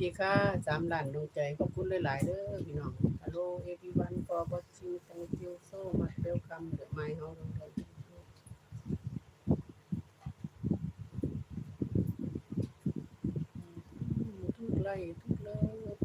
ดีค่ะสามล้านดวงใจขอบคุณหลาย ๆเด้อพี่น้องฮัลโหลเอวีวันฟอร์บอสซิงตังคิวโซมาเวลคัมเดอะไมเฮาดวงใจทุกไล่ทุกเลิฟ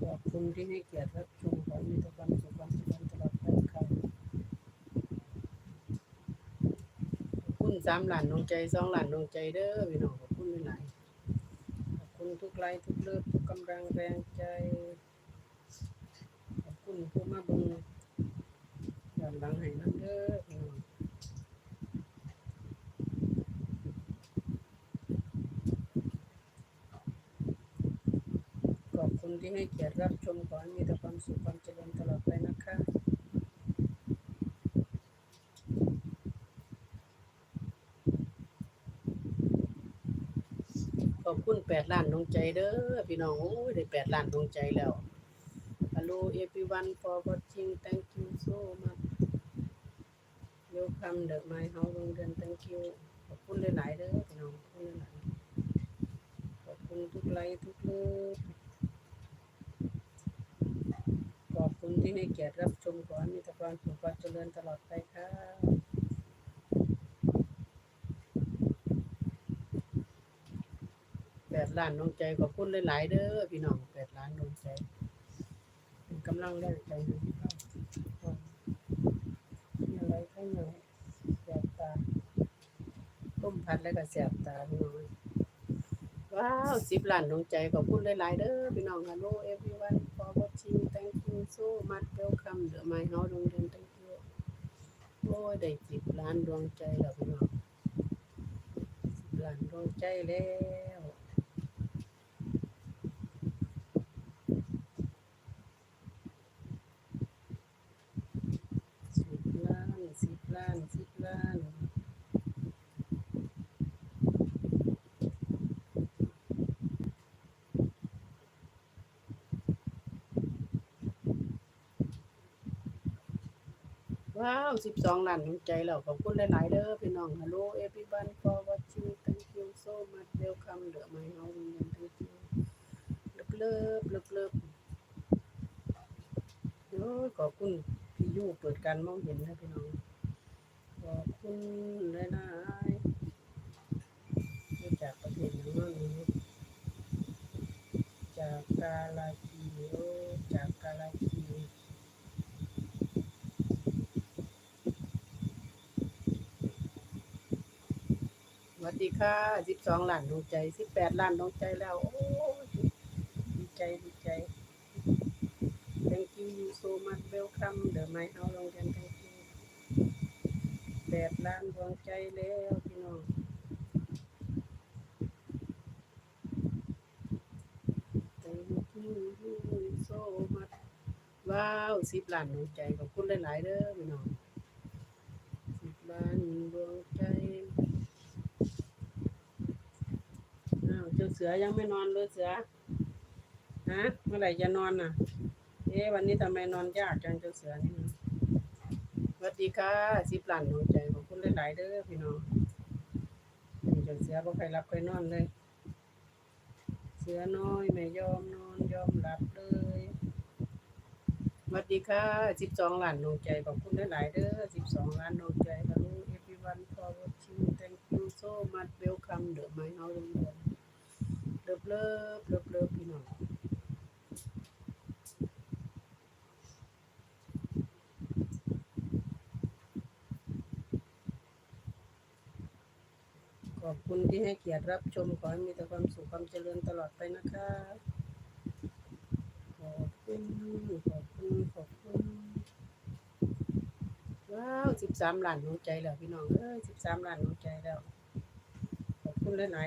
ขอบ คุณที่ให้เกียรติรับชมขอให้มีแต่ความสุขความเจริญตลอดไปค่ะขอบคุณสามล้านดวงใจสองล้านดวงใจเด้อพี่น้องขอบคุณหลายๆขอบคุณทุกไลค์ทุกเลิฟทุกกำลังแรงใจ ขอบคุณผู้มาเบิ่งย้อนหลังให้น้ำเด้อพี่น้อง ขอบคุณ ที่ให้เกียรติรับชมขอให้มีแต่ความสุขความเจริญตลอดไปนะคะขอบคุณแปดล้านดวงใจเด้อพี่น้องโอ้ยได้แปดล้านดวงใจแล้ว Hello everyone for watching thank you so much welcome the my house โรงเรียน thank you ขอบคุณหลายๆเด้อพี่น้องขอบคุณหลายๆขอบคุณทุกไลค์ทุกเลิฟ ขอบคุณ ที่ให้เกียรติรับชมขอให้มีแต่ความสุขความเจริญตลอดไปค่ะแปดล้านดวงใจขอบคุณหลาย ๆ เด้อพี่น้องแปดล้านดวงใจเป็นกำลังแรงใจให้เรามีอะไรข้างในแสบตาต้มผัดแล้วก็แสบตาพี่น้องว้าวสิบล้านดวงใจขอบคุณหลาย ๆ เด้อพี่น้อง Hello everyone for watching thank you so much welcome the my house โรงเรียนตั้งเยอะโอ้ยได้สิบล้านดวงใจแล้วพี่น้องสิบล้านดวงใจแล้วสิบล้านสิบล้านสิบล้าน ว้าวสิบสองล้านดวใจแล้วขอบคุณหลายๆเด้อพี่น้อง Hello everyone for watching thank you so much welcome เด้อ my house โรงเรียน thank you เลิฟเลิฟเลิฟเลิฟโอ้ยขอบคุณพี่ยูเปิดการมองเห็นนะพี่น้องขอบคุณหลายๆมาจากประเทศไหนเนาะนี่จากกาลากีโอจากกาลากี ส วัสดีค่ะ12ล้านดวงใจ18ล้านดวงใจแล้ว โอ้ยดีใจดีใจ thank you you so much welcome the my house โรงเรียน thank you 8ล้านดวงใจแล้วพี่น้องว้าว10ล้านดวงใจขอบคุณหลาย ๆเด้อพี่น้อง10ล้านดวงใจ อ้าว เสือยังไม่นอนเลยเสือฮะเมื่อไหร่จะนอนน่ะ เอ๊ะวันนี้ทำไมนอนยากจังเจ้าเสือนี่นะสวัสดีค่ะสิบหล้านดวงใจขอบคุณหลายๆเด้อพี่น้องเจ้าเสือบ่ใครรับใครนอนเลย เสือน้อยไม่ยอมนอนยอมหลับเลยสวัสดีค่ะสิบสองล้านดวงใจขอบคุณหลายๆเด้อสิบสองล้านดวงใจฮัลโหล everyone for watching thank you so much welcome เด้อ my house โรง เรียนเลิฟเลิฟเลิฟเลิฟพี่น้องขอบคุณที่ให้เกียรติรับชม ขอให้มีแต่ความสุขความเจริญตลอดไปนะคะ ขอบคุณ ขอบคุณ ขอบคุณ ว้าวสิบสามล้านดวใจแล้วพี่น้อง เอ้ยสิบสามล้านดวใจแล้ว ขอบคุณหลายๆ